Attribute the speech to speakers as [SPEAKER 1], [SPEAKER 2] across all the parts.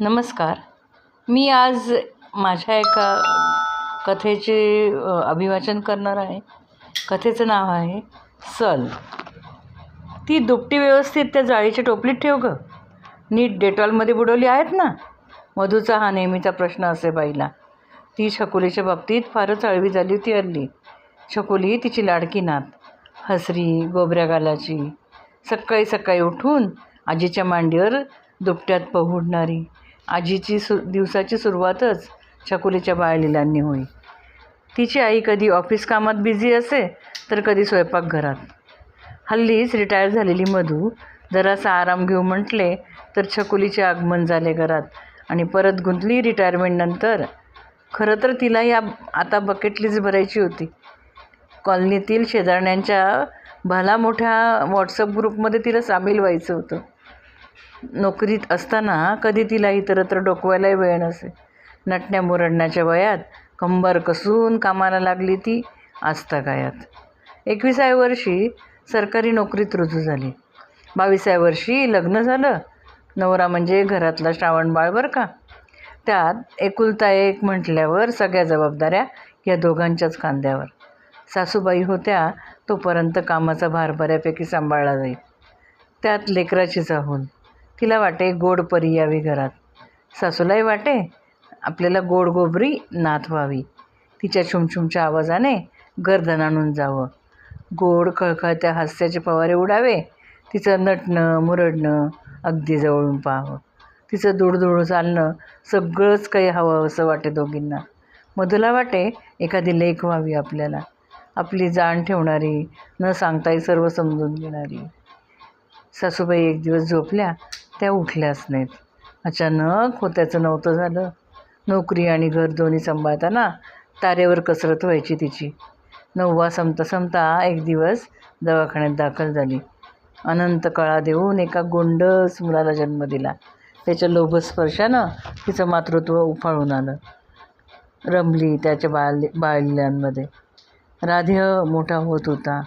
[SPEAKER 1] नमस्कार. मी आज माझ्या एका कथेचे अभिवाचन करणार आहे. कथेचं नाव आहे सल. ती दुपटी व्यवस्थित त्या जाळीच्या टोपलीत ठेव गं. नीट डेटॉलमध्ये बुडवली आहेत ना? मधूचा हा नेहमीचा प्रश्न असे बाईला. ती छकुलीच्या बाबतीत फारच अळवी झाली होती हल्ली. छकुली तिची लाडकी नात. हसरी गोबऱ्या गालाची. सकाळी सकाळी उठून आजीच्या मांडीवर दुपट्यात पहुडणारी. आजीची सु दिवसाची सुरुवातच छकुलीच्या बाळलीलांनी होई. तिची आई कधी ऑफिस कामात बिझी असे तर कधी स्वयंपाकघरात हल्लीच रिटायर झालेली मधू जरासा आराम घेऊ म्हटले तर छकुलीचे आगमन झाले घरात आणि परत गुंतली रिटायरमेंटनंतर खरं तर तिला या आता बकेट लिस्ट भरायची होती. कॉलनीतील शेजारण्यांच्या भला मोठ्या व्हॉट्सअप ग्रुपमध्ये तिला सामील व्हायचं होतं. नोकरीत असताना कधी तिला इतरत्र डोकवायलाही वेळ नसे. नटण्या मुरडण्याच्या वयात कंबर कसून कामाला लागली ती आजतागायात एकविसाव्या वर्षी सरकारी नोकरीत रुजू झाली. बावीसाव्या वर्षी लग्न झालं. नवरा म्हणजे घरातला श्रावण बाळ बरं का? त्यात एकुलता एक म्हटल्यावर सगळ्या जबाबदाऱ्या या दोघांच्याच खांद्यावर. सासूबाई होत्या तोपर्यंत कामाचा भार बऱ्यापैकी सांभाळला जाईल. त्यात लेकराची चाहूल तिला वाटे गोड परी यावी घरात. सासूलाही वाटे आपल्याला गोड गोबरी नाथ व्हावी. तिच्या छुमछुमच्या आवाजाने गर्दन आणून जावं. गोड खळखळत्या हास्याचे फवारे उडावे. तिचं नटणं मुरडणं अगदी जवळून पाहावं. तिचं दुडदुड चालणं सगळंच काही हवं असं वाटे दोघींना. मधुला वाटे एखादी लेख व्हावी आपल्याला. आपली जाण ठेवणारी न सांगताही सर्व समजून घेणारी. सासूबाई एक दिवस झोपल्या त्या उठल्याच नाहीत अचानक होत्याचं नव्हतं झालं. नोकरी आणि घर दोन्ही सांभाळताना तारेवर कसरत व्हायची तिची. नववा संपता संपता एक दिवस दवाखान्यात दाखल झाली. अनंत कळा देऊन एका गोंडस मुलाला जन्म दिला. त्याच्या लोभस्पर्शानं तिचं मातृत्व उफाळून आलं. रमली त्याच्या बाळ बाळल्यांमध्ये राध्य मोठा होत होता.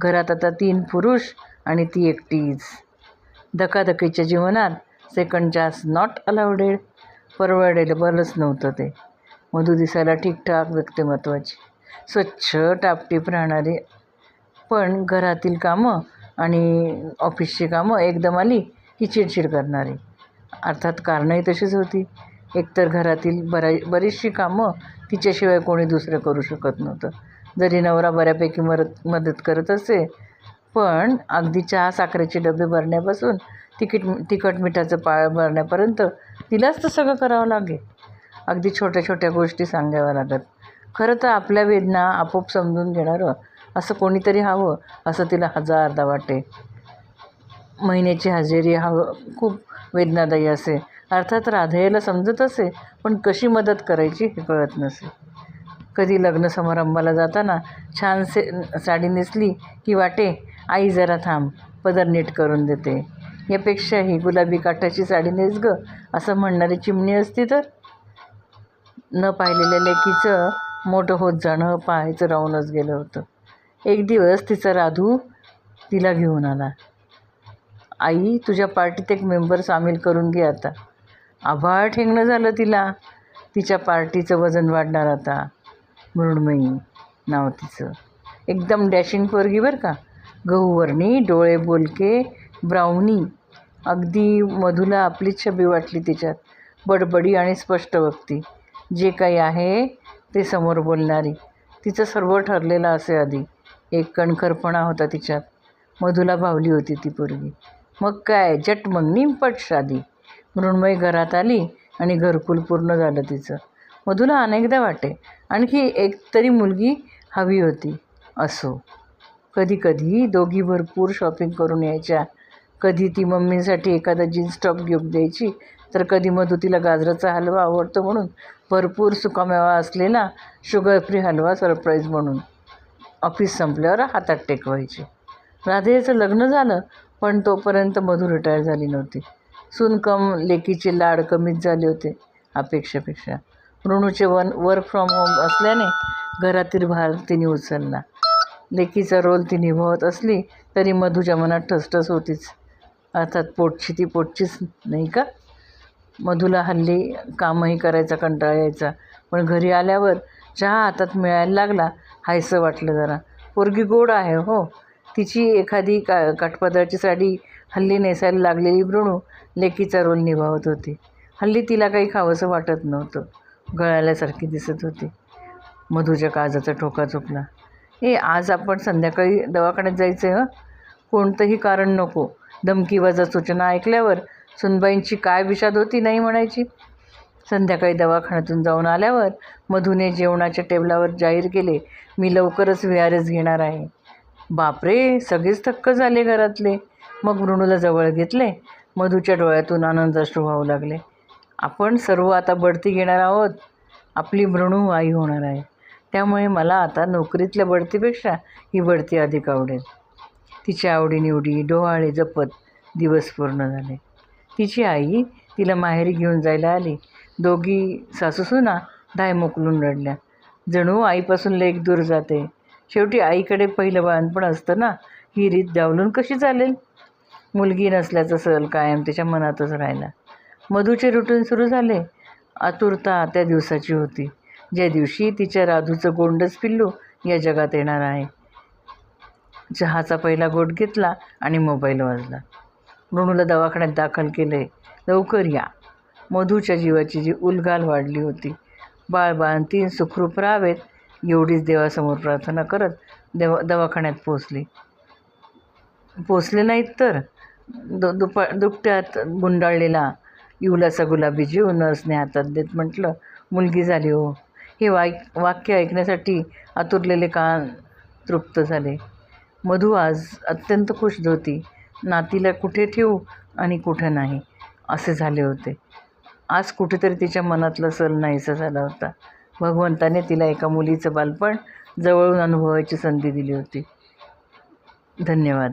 [SPEAKER 1] घरात आता तीन पुरुष आणि ती एकटीच. धकाधकीच्या जीवनात सेकंड चान्स नॉट अलाउडेड परवडेबलच नव्हतं ते. मधू दिसायला ठीकठाक व्यक्तिमत्वाची. स्वच्छ टापटीप राहणारी. पण घरातील कामं आणि ऑफिसची कामं एकदम आली की चिडचिड करणारी. अर्थात कारणंही तशीच होती. एकतर घरातील बरा बरीचशी कामं तिच्याशिवाय कोणी दुसरं करू शकत नव्हतं. जरी नवरा बऱ्यापैकी मदत मदत करत असे पण अगदी चहा साखरेचे डबे भरण्यापासून तिकीट तिखट मिठाचं पाळ भरण्यापर्यंत तिलाच तर सगळं करावं लागेल. अगदी छोट्या छोट्या गोष्टी सांगाव्या लागत खरं तर आपल्या वेदना आपोआप समजून घेणारं असं कोणीतरी हवं असं तिला हजारदा वाटे. महिन्याची हजेरी हवं खूप वेदनादायी असे. अर्थात राधेला समजत असे पण कशी मदत करायची हे कळत नसे. कधी लग्न समारंभाला जाताना छानसे साडी नेसली की वाटे आई जरा थांब पदर नीट करून देते. यापेक्षाही गुलाबी काठाची साडी नेस ग असं म्हणणारी चिमणी असती तर? न पाहिलेल्या लेकीचं मोठं होत जाणं पाहायचं राहूनच गेलं होतं. एक दिवस तिचा राधू तिला घेऊन आला. आई तुझ्या पार्टीत एक मेंबर सामील करून घे आता. आभाळ ठेंगणं झालं तिला. तिच्या पार्टीचं वजन वाढणार आता. मृण्मयी. नाव तिचं. एकदम डॅशिंग पोरगी बरं का. गहूवरणी डोळे बोलके ब्राउनी. अगदी मधुला आपलीच छबी वाटली तिच्यात. बडबडी आणि स्पष्ट वक्ती. जे काही आहे ते समोर बोलणारी. तिचं सर्व ठरलेलं असे आधी. एक कणखरपणा होता तिच्यात. मधुला भावली होती ती पोरगी. मग काय जट मग निमपट शादी. मृण्मयी घरात आली आणि घरकुल पूर्ण झालं तिचं. मधुला अनेकदा वाटे. आणखी एक तरी मुलगी हवी होती. असो. कधी कधी दोघी भरपूर शॉपिंग करून यायच्या. कधी ती मम्मीसाठी एखादा जीन्स टॉप गिफ्ट द्यायची तर कधी मधू तिला गाजराचा हलवा आवडतो म्हणून. भरपूर सुकामेवा असलेला शुगर फ्री हलवा सरप्राईज म्हणून. ऑफिस संपल्यावर हातात टेकवायचे. राधेचं लग्न झालं पण तोपर्यंत मधू रिटायर झाली नव्हती. सुनकम लेकीचे लाड कमीच झाले होते अपेक्षेपेक्षा. ऋणूचे वन वर्क फ्रॉम होम असल्याने घरातील भार तिने उचलला. लेकीचा रोल ती निभावत असली तरी मधूच्या मनात ठसठस होतीच. अर्थात पोटची ती पोटचीच नाही का? मधूला हल्ली कामही करायचा कंटाळा यायचा. पण घरी आल्यावर चहा हातात मिळायला लागला हायसं वाटलं जरा. पोरगी गोड आहे हो. तिची एखादी का काठपदराची साडी हल्ली नेसायला लागलेली ब्रुणू लेकीचा रोल निभावत होती. हल्ली तिला काही खावंसं वाटत नव्हतं. गळाल्यासारखी दिसत होती. मधूच्या काजाचा ठोका चुकला. ए आज आपण संध्याकाळी दवाखान्यात जायचं आहे हं? कोणतंही कारण नको. धमकीबाजा सूचना ऐकल्यावर सुनबाईंची काय विषाद होती नाही म्हणायची. संध्याकाळी दवाखान्यातून जाऊन आल्यावर मधूने जेवणाच्या टेबलावर जाहीर केले मी लवकरच व्ही आर एस घेणार आहे. बापरे सगळेच थक्क झाले घरातले. मग मृणूला जवळ घेतले. मधूच्या डोळ्यातून आनंदाश्रू वाहू लागले. आपण सर्व आता बढती घेणार आहोत. आपली मृणू आई होणार आहे. त्यामुळे मला आता नोकरीतल्या बढतीपेक्षा ही बढती अधिक आवडेल. तिच्या आवडीनिवडी डोहाळे जपत दिवस पूर्ण झाले. तिची आई तिला माहेरी घेऊन जायला आली. दोघी सासूसुना धाय मोकलून रडल्या. जणू आईपासून लेक दूर जाते. शेवटी आईकडे पहिलं बाळणपण असतं ना ही रीत डावलून कशी चालेल? मुलगी नसल्याचा सल कायम त्याच्या मनातच राहिला. मधूचे रुटीन सुरू झाले. आतुरता त्या दिवसाची होती. ज्या दिवशी तिच्या राधूचं गोंडस पिल्लू या जगात येणार आहे. चहाचा पहिला गोट घेतला आणि मोबाईल वाजला. मृणूला दवाखान्यात दाखल केले. लवकर या. मधूच्या जीवाची जी उलगाल वाढली होती. बाळ बाळ तीन सुखरूप राहावेत एवढीच देवासमोर प्रार्थना करत देवा दवाखान्यात पोचली पोचले नाहीत तर? दु दुपा दुपट्यात गुंडाळलेला. इवलाचा गुलाबी जीव नर्सने हातात देत म्हटलं मुलगी झाली हो. हे वाक वाक्य ऐकण्यासाठी आतुरलेले कान तृप्त झाले. मधू आज अत्यंत खुश होती नातीला कुठे ठेवू आणि कुठे नाही असे झाले होते. आज कुठेतरी तिच्या मनातला सल नाहीसा झाला होता. भगवंताने तिला एका मुलीचं बालपण जवळून अनुभवायची संधी दिली होती. धन्यवाद.